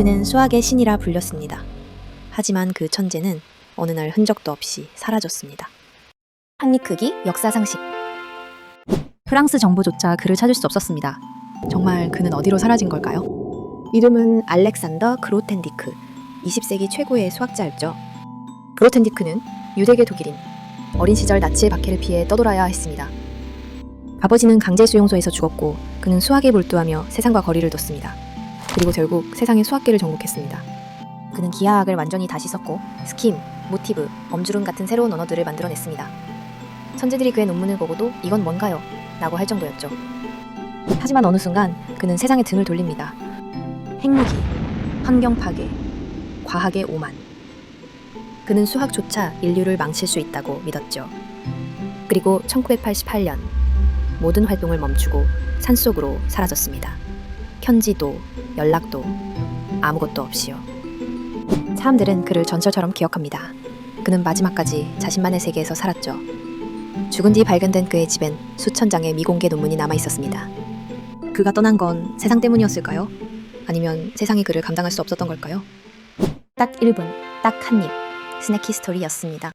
그는 수학의 신이라 불렸습니다. 하지만 그 천재는 어느 날 흔적도 없이 사라졌습니다. 한입 크기 역사 상식. 프랑스 정부조차 그를 찾을 수 없었습니다. 정말 그는 어디로 사라진 걸까요? 이름은 알렉산더 그로텐디크. 20세기 최고의 수학자였죠. 그로텐디크는 유대계 독일인 어린 시절 나치의 박해를 피해 떠돌아야 했습니다. 아버지는 강제 수용소에서 죽었고 그는 수학에 몰두하며 세상과 거리를 뒀습니다. 그리고 결국 세상의 수학계를 정복했습니다. 그는 기하학을 완전히 다시 썼고 스킴, 모티브, 엄주름 같은 새로운 언어들을 만들어냈습니다. 천재들이 그의 논문을 보고도 이건 뭔가요? 라고 할 정도였죠. 하지만 어느 순간 그는 세상에 등을 돌립니다. 핵무기, 환경 파괴, 과학의 오만. 그는 수학조차 인류를 망칠 수 있다고 믿었죠. 그리고 1988년 모든 활동을 멈추고 산속으로 사라졌습니다. 편지도 연락도 아무것도 없이요. 사람들은 그를 전설처럼 기억합니다. 그는 마지막까지 자신만의 세계에서 살았죠. 죽은 뒤 발견된 그의 집엔 수천 장의 미공개 논문이 남아 있었습니다. 그가 떠난 건 세상 때문이었을까요? 아니면 세상이 그를 감당할 수 없었던 걸까요? 딱 1분, 딱 한 입. 스낵 히스토리였습니다.